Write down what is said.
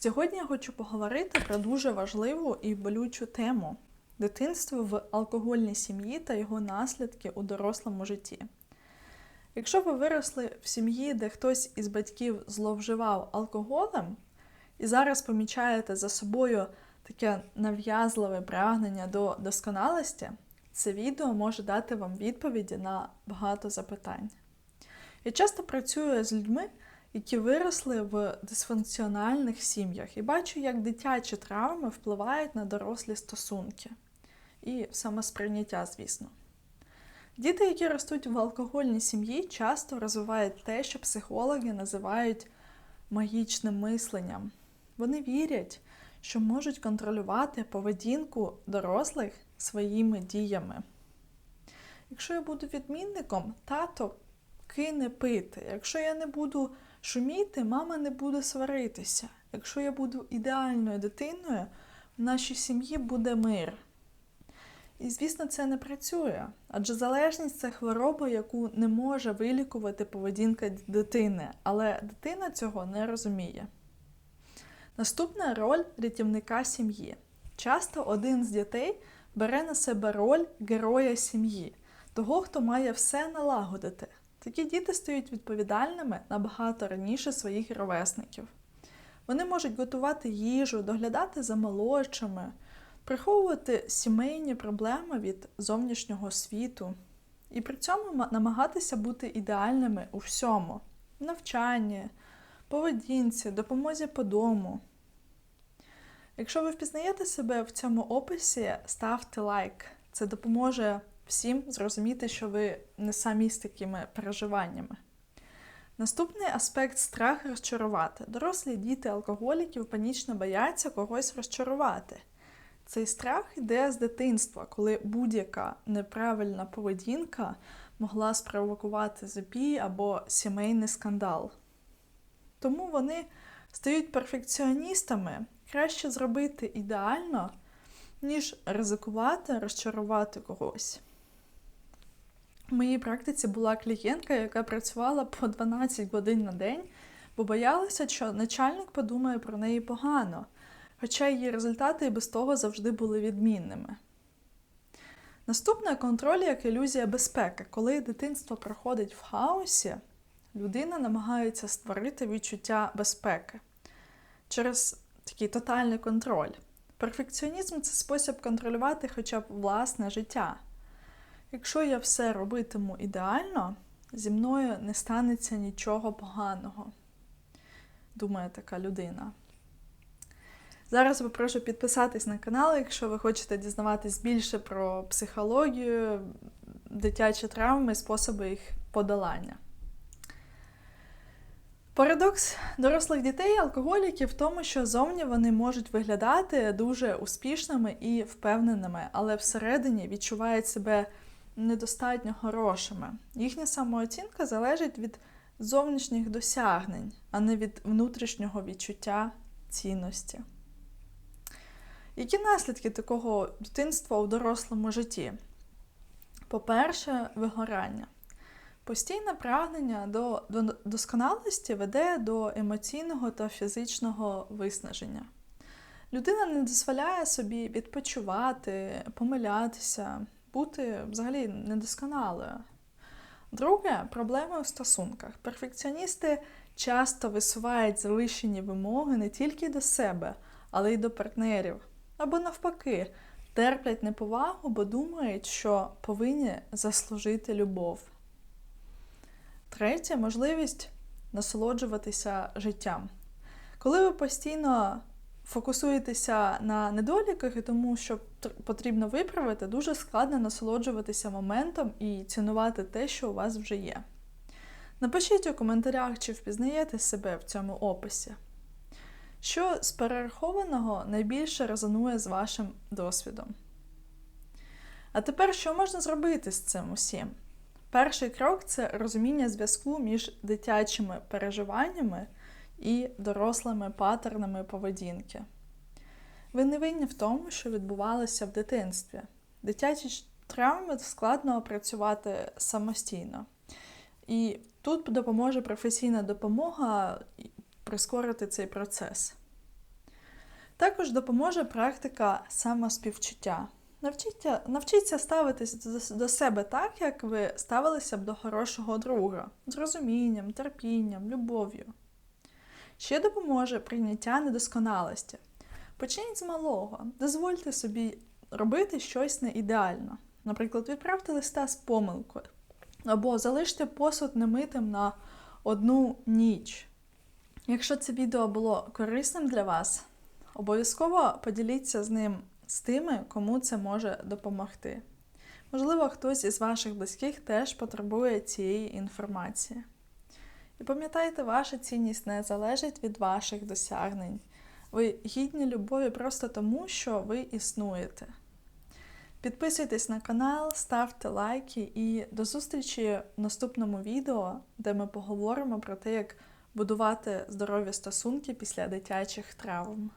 Сьогодні я хочу поговорити про дуже важливу і болючу тему дитинство в алкогольній сім'ї та його наслідки у дорослому житті. Якщо ви виросли в сім'ї, де хтось із батьків зловживав алкоголем, і зараз помічаєте за собою таке нав'язливе прагнення до досконалості, це відео може дати вам відповіді на багато запитань. Я часто працюю з людьми, які виросли в дисфункціональних сім'ях, і бачу, як дитячі травми впливають на дорослі стосунки і самосприйняття, звісно. Діти, які ростуть в алкогольній сім'ї, часто розвивають те, що психологи називають магічним мисленням. Вони вірять, що можуть контролювати поведінку дорослих своїми діями. Якщо я буду відмінником, тато кине пити. Якщо я не буду шуміти, мама не буде сваритися. Якщо я буду ідеальною дитиною, в нашій сім'ї буде мир. І, звісно, це не працює, адже залежність це хвороба, яку не може вилікувати поведінка дитини, але дитина цього не розуміє. Наступна роль рятівника сім'ї. Часто один з дітей бере на себе роль героя сім'ї, того, хто має все налагодити. Такі діти стають відповідальними набагато раніше своїх ровесників. Вони можуть готувати їжу, доглядати за молодшими, приховувати сімейні проблеми від зовнішнього світу і при цьому намагатися бути ідеальними у всьому навчанні, поведінці, допомозі по дому. Якщо ви впізнаєте себе в цьому описі, ставте лайк. Це допоможе всім зрозуміти, що ви не самі з такими переживаннями. Наступний аспект страх розчарувати. Дорослі діти алкоголіків панічно бояться когось розчарувати. Цей страх йде з дитинства, коли будь-яка неправильна поведінка могла спровокувати запій або сімейний скандал. Тому вони стають перфекціоністами, краще зробити ідеально, ніж ризикувати, розчарувати когось. В моїй практиці була клієнтка, яка працювала по 12 годин на день, бо боялася, що начальник подумає про неї погано, хоча її результати і без того завжди були відмінними. Наступне контроль як ілюзія безпеки. Коли дитинство проходить в хаосі, людина намагається створити відчуття безпеки через такий тотальний контроль. Перфекціонізм це спосіб контролювати хоча б власне життя. Якщо я все робитиму ідеально, зі мною не станеться нічого поганого, думає така людина. Зараз попрошу підписатись на канал, якщо ви хочете дізнаватись більше про психологію, дитячі травми, способи їх подолання. Парадокс дорослих дітей, алкоголіків в тому, що зовні вони можуть виглядати дуже успішними і впевненими, але всередині відчувають себе недостатньо хорошими. Їхня самооцінка залежить від зовнішніх досягнень, а не від внутрішнього відчуття цінності. Які наслідки такого дитинства у дорослому житті? По-перше, вигорання. Постійне прагнення до досконалості веде до емоційного та фізичного виснаження. Людина не дозволяє собі відпочивати, помилятися, бути взагалі недосконалою. Друге проблеми у стосунках. Перфекціоністи часто висувають завищені вимоги не тільки до себе, але й до партнерів. Або навпаки, терплять неповагу, бо думають, що повинні заслужити любов. Третє можливість насолоджуватися життям. Коли ви постійно фокусуєтеся на недоліках і тому, що потрібно виправити, дуже складно насолоджуватися моментом і цінувати те, що у вас вже є. Напишіть у коментарях, чи впізнаєте себе в цьому описі. Що з перерахованого найбільше резонує з вашим досвідом? А тепер що можна зробити з цим усім? Перший крок це розуміння зв'язку між дитячими переживаннями і дорослими паттернами поведінки. Ви не винні в тому, що відбувалося в дитинстві. Дитячі травми складно опрацювати самостійно. І тут допоможе професійна допомога прискорити цей процес. Також допоможе практика самоспівчуття. Навчіться, навчіться ставитись до себе так, як ви ставилися б до хорошого друга, з розумінням, терпінням, любов'ю. Ще допоможе прийняття недосконалості. Почніть з малого, дозвольте собі робити щось не ідеально. Наприклад, відправте листа з помилкою, або залиште посуд немитим на одну ніч. Якщо це відео було корисним для вас, обов'язково поділіться з ним з тими, кому це може допомогти. Можливо, хтось із ваших близьких теж потребує цієї інформації. І пам'ятайте, ваша цінність не залежить від ваших досягнень. Ви гідні любові просто тому, що ви існуєте. Підписуйтесь на канал, ставте лайки і до зустрічі в наступному відео, де ми поговоримо про те, як будувати здорові стосунки після дитячих травм.